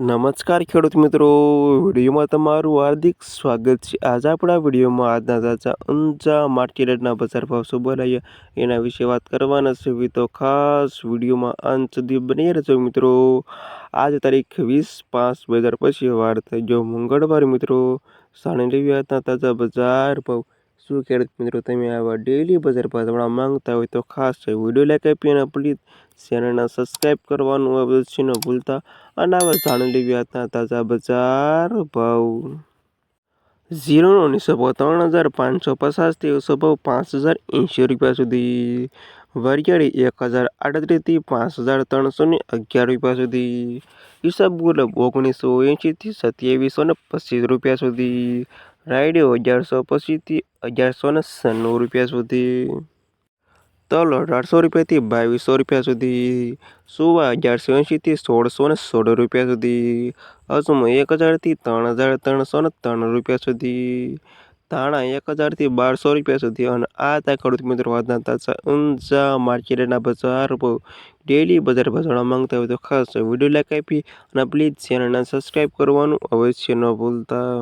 નમસ્કાર ખેડૂત મિત્રો. વિડીયોમાં તમારું હાર્દિક સ્વાગત છે. આજે આપણા વિડીયોમાં આજના તાજા ઊંચા માર્કેટના બજાર ભાવ શું બોલાયા એના વિશે વાત કરવાના છે. તો ખાસ વિડીયોમાં અંત સુધી બની રહેજો મિત્રો. આજ તારીખ વીસ પાંચ બે હજાર પછી વાર થઈ ગયો મંગળવાર મિત્રો. સાણે લેવી આજના તાજા બજાર ભાવ. શું ખેડૂત મિત્રો તમે આવા ડેલી બજાર જાણવા માંગતા હોય તો ખાસ વીડિયો લાઈક આપી અને પ્લીઝ ચેનલને સબસ્ક્રાઈબ કરવાનું અવશ્ય ન ભૂલતા. અને આવા જાણી લેવી આજના તાજા બજાર ભાવ. ઝીરોનો નિસબો ત્રણ હજાર પાંચસો પચાસથી ઓછો ભાવ પાંચ હજાર એંશી રૂપિયા સુધી. વરિયાળી એક હજાર આડત્રીસથી પાંચ હજાર ત્રણસો ને અગિયાર રૂપિયા સુધી. ઈસબ ગુલાબ ઓગણીસો એંશીથી સત્યાવીસો ને પચીસ રૂપિયા સુધી. રાયડીઓ અગિયારસો પચીસથી અગિયારસો ને સન્નું રૂપિયા સુધી. તલ અઢારસો રૂપિયાથી બાવીસો રૂપિયા સુધી. સુવા અગિયારસો એંશીથી સોળસો ને સોળ રૂપિયા સુધી. અજમો એક હજારથી ત્રણ હજાર ત્રણસો ને ત્રણ રૂપિયા સુધી. ધાણા એક હજારથી બારસો રૂપિયા સુધી. અને આ હતા ખેડૂત મિત્રો આજના તાજા ઊંચા માર્કેટના બજાર ડેલી બજાર ભજવા માંગતા હોય તો ખાસ વીડિયો લાઈક આપી અને પ્લીઝ ચેનલને સબસ્ક્રાઈબ કરવાનું અવશ્ય ન ભૂલતા.